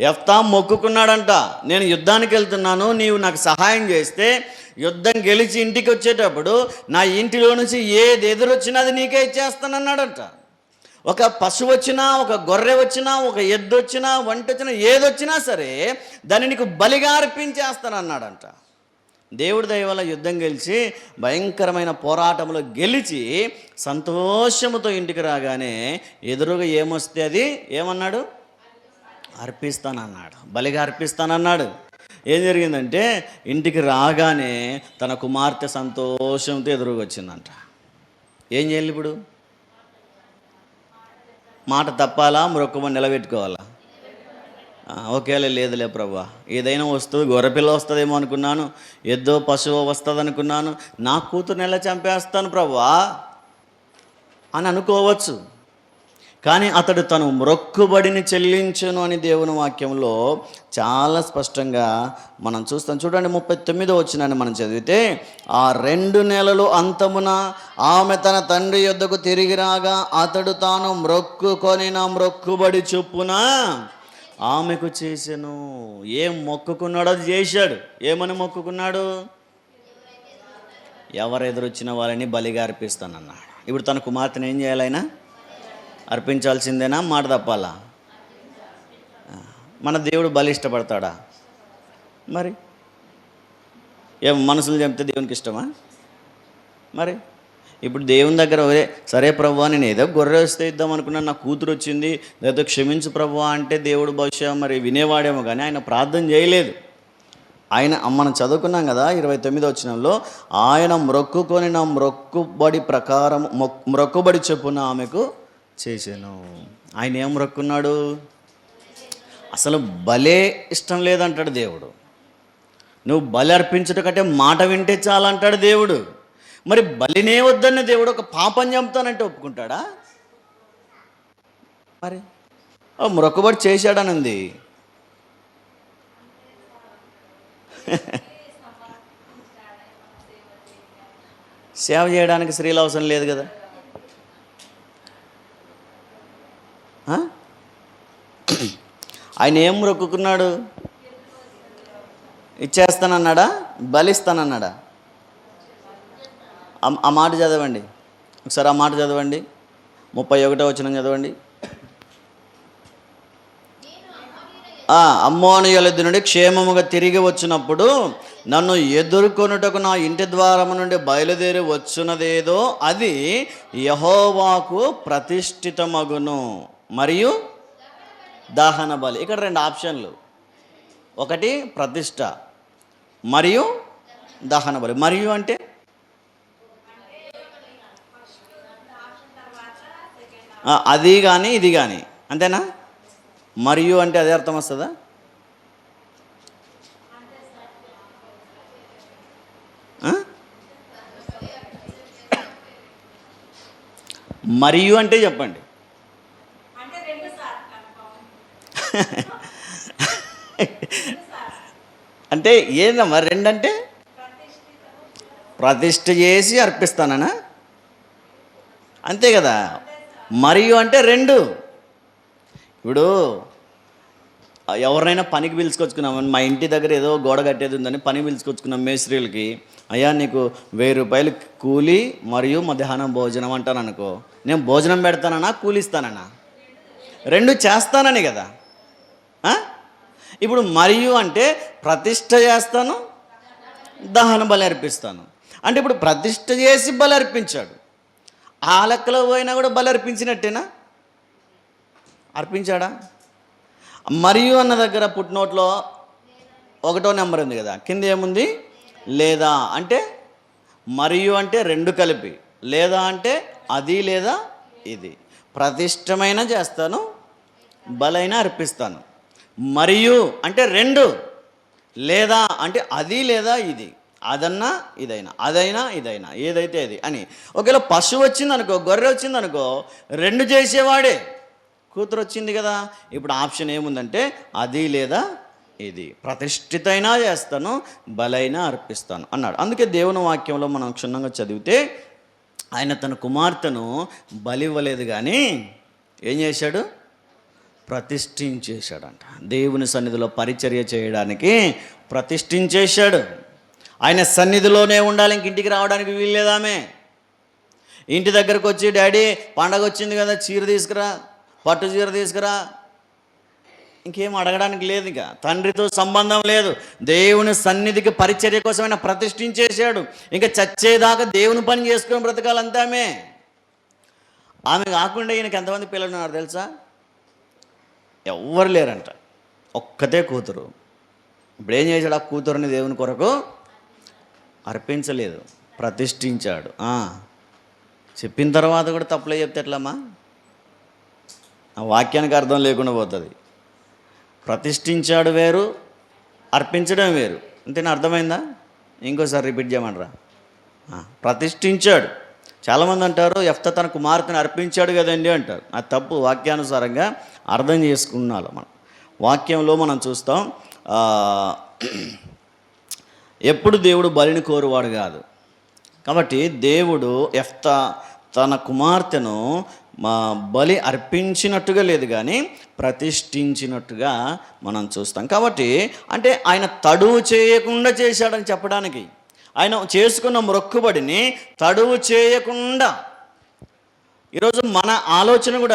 ఎఫ్తా మొక్కుకున్నాడంట. నేను యుద్ధానికి వెళ్తున్నాను నీవు నాకు సహాయం చేస్తే యుద్ధం గెలిచి ఇంటికి వచ్చేటప్పుడు నా ఇంటిలో నుంచి ఏది ఎదురొచ్చినా అది నీకే ఇచ్చేస్తానన్నాడంట. ఒక పశువు వచ్చినా ఒక గొర్రె వచ్చినా ఒక ఎద్దు వచ్చినా వంట వచ్చినా ఏదొచ్చినా సరే దాన్ని నీకు బలిగా అర్పించేస్తానన్నాడంట. దేవుడి దయ యుద్ధం గెలిచి భయంకరమైన పోరాటంలో గెలిచి సంతోషముతో ఇంటికి రాగానే ఎదురుగా ఏమొస్తే అది? ఏమన్నాడు? అర్పిస్తానన్నాడు. బలిగా అర్పిస్తానన్నాడు. ఏం జరిగిందంటే ఇంటికి రాగానే తన కుమార్తె సంతోషంతో ఎదురుగా వచ్చిందంట ఏం చేయాలి ఇప్పుడు? మాట తప్పాలా? మరొకమని నిలబెట్టుకోవాలా? ఒకేలా లేదులే ప్రభా. ఏదైనా వస్తుంది గొర్రెపిల్ల వస్తుందేమో అనుకున్నాను. ఎద్దో పశువు వస్తుంది అనుకున్నాను నా కూతురు నెల చంపేస్తాను ప్రభా? అని అనుకోవచ్చు. కానీ అతడు తను మ్రొక్కుబడిని చెల్లించను అని దేవుని వాక్యంలో చాలా స్పష్టంగా మనం చూస్తాం. చూడండి ముప్పై తొమ్మిదో వచ్చినాన్ని మనం చదివితే ఆ రెండు నెలలు అంతమున ఆమె తన తండ్రి యొద్దకు తిరిగి రాగా అతడు తాను మొక్కుకొని నా మ్రొక్కుబడి చొప్పున ఆమెకు చేసెను. ఏం మొక్కుకున్నాడో అది చేశాడు. ఏమని మొక్కుకున్నాడు? ఎవరు ఎదురొచ్చిన వాళ్ళని బలిగా అర్పిస్తానన్నాడు. ఇప్పుడు తన కుమార్తెను ఏం చేయాలైనా అర్పించాల్సిందేనా? మాట తప్పాలా? మన దేవుడు బలి ఇష్టపడతాడా? మరి? ఏం మనసులు చెప్తే దేవునికి ఇష్టమా? మరి? ఇప్పుడు దేవుని దగ్గర ఒరే సరే ప్రభు నేను ఏదో గొర్రె వస్తే ఇద్దాం అనుకున్నాను నా కూతురు వచ్చింది లేదా క్షమించు ప్రభు అంటే దేవుడు బహుశా మరి వినేవాడేమో కానీ ఆయన ప్రార్థన చేయలేదు. ఆయన మనం చదువుకున్నాం కదా ఇరవై తొమ్మిది వచ్చినంలో ఆయన మ్రొక్కుకొని నా మ్రొక్కుబడి ప్రకారం మొక్- మ్రొక్కుబడి చెప్పున ఆమెకు చేశాను. ఆయన ఏం మ్రొక్కున్నాడు అసలు బలే ఇష్టం లేదంటాడు దేవుడు. నువ్వు బలి అర్పించట కంటే మాట వింటే చాలంటాడు దేవుడు. మరి బలినే వద్దన్న దేవుడు ఒక పాపం చంపుతానంటే ఒప్పుకుంటాడా? మరి? మొరొకబడి చేశాడని సేవ చేయడానికి స్త్రీలు అవసరం లేదు కదా ఆ? ఆయన ఏం మొక్కుకున్నాడు ఇచ్చేస్తానన్నాడా? బలిస్తానన్నాడా? ఆ- ఆ మాట చదవండి. ఒకసారి ఆ మాట చదవండి. ముప్పై ఒకటో వచ్చిన చదవండి. ఆ, అమ్మోనియుల నుండి క్షేమముగా తిరిగి వచ్చినప్పుడు నన్ను ఎదుర్కొనుటకు నా ఇంటి ద్వారము నుండి బయలుదేరి వచ్చినదేదో అది యహోవాకు ప్రతిష్ఠితమగును. మరియు దహన బలి. ఇక్కడ రెండు ఆప్షన్లు. ఒకటి ప్రతిష్ట మరియు దహన బలి. మరియు అంటే? అది కానీ ఇది కానీ అంతేనా? మరియు అంటే అదే అర్థం వస్తుందా? మరియు అంటే చెప్పండి. అంటే ఏందమ్మా రెండంటే? ప్రతిష్ఠ చేసి అర్పిస్తానన్నా అంతే కదా? మరియు అంటే రెండు. ఇప్పుడు ఎవరినైనా పనికి పిలుచుకొచ్చుకున్నామని మా ఇంటి దగ్గర ఏదో గోడ కట్టేది ఉందని పని పిలుచుకొచ్చుకున్నాం మేస్త్రీలకి. అయ్యా నీకు వెయ్యి రూపాయలు కూలి మరియు మధ్యాహ్నం భోజనం అంటాను అనుకో నేను భోజనం పెడతానన్నా కూలిస్తానన్నా రెండు చేస్తానని కదా? ఇప్పుడు మరియు అంటే ప్రతిష్ట చేస్తాను దహన బలి అర్పిస్తాను. అంటే ఇప్పుడు ప్రతిష్ట చేసి బలి అర్పించాడు. ఆ లెక్కలో పోయినా కూడా బలి అర్పించినట్టేనా? అర్పించాడా? మరియు అన్న దగ్గర పుట్టినోట్లో ఒకటో నెంబర్ ఉంది కదా కింద ఏముంది? లేదా అంటే మరియు అంటే రెండు కలిపి లేదా అంటే అది లేదా ఇది. ప్రతిష్టమైన చేస్తాను బలైన అర్పిస్తాను. మరియు అంటే రెండు లేదా అంటే అది లేదా ఇది. అదన్నా ఇదైనా అదైనా ఇదైనా ఏదైతే అది అని. ఒకవేళ పశువు వచ్చిందనుకో గొర్రె వచ్చిందనుకో రెండు చేసేవాడే. కూతురు వచ్చింది కదా. ఇప్పుడు ఆప్షన్ ఏముందంటే అది లేదా ఇది. ప్రతిష్ఠితైనా చేస్తాను బలైనా అర్పిస్తాను అన్నాడు. అందుకే దేవుని వాక్యంలో మనం క్షుణ్ణంగా చదివితే ఆయన తన కుమార్తెను బలి ఇవ్వలేదు కానీ ఏం చేశాడు? ప్రతిష్ఠించేశాడంట. దేవుని సన్నిధిలో పరిచర్య చేయడానికి ప్రతిష్ఠించేశాడు. ఆయన సన్నిధిలోనే ఉండాలి ఇంక ఇంటికి రావడానికి వీల్లేదామే ఇంటి దగ్గరకు వచ్చి డాడీ పండగ వచ్చింది కదా చీర తీసుకురా పట్టు చీర తీసుకురా. ఇంకేం అడగడానికి లేదు ఇక. తండ్రితో సంబంధం లేదు. దేవుని సన్నిధికి పరిచర్య కోసమైనా ప్రతిష్ఠించేశాడు. ఇంకా చచ్చేదాకా దేవుని పని చేసుకుని బ్రతకాలంతామే ఆమె. ఆమె కాకుండా ఈయనకి ఎంతమంది పిల్లలు ఉన్నారు తెలుసా? ఎవ్వరు లేరంట. ఒక్కతే కూతురు. ఇప్పుడు ఏం చేశాడు ఆ కూతురుని దేవుని కొరకు? అర్పించలేదు. ప్రతిష్ఠించాడు. చెప్పిన తర్వాత కూడా తప్పులే చెప్తే ఎట్లమ్మా? ఆ వాక్యానికి అర్థం లేకుండా పోతుంది. ప్రతిష్ఠించాడు వేరు అర్పించడం వేరు. అంతేనా? అర్థమైందా? ఇంకోసారి రిపీట్ చేయమంటారా? ప్రతిష్ఠించాడు. చాలామంది అంటారు ఎఫ్త తన కుమార్తెను అర్పించాడు కదండి అంటారు. ఆ తప్పు. వాక్యానుసారంగా అర్థం చేసుకున్నాను మనం. వాక్యంలో మనం చూస్తాం ఎప్పుడు దేవుడు బలిని కోరువాడు కాదు. కాబట్టి దేవుడు ఎఫ్త తన కుమార్తెను మా బలి అర్పించినట్టుగా లేదు కానీ ప్రతిష్ఠించినట్టుగా మనం చూస్తాం. కాబట్టి అంటే ఆయన తడువు చేయకుండా చేశాడని చెప్పడానికి ఆయన చేసుకున్న మొక్కుబడిని తడువు చేయకుండా. ఈరోజు మన ఆలోచన కూడా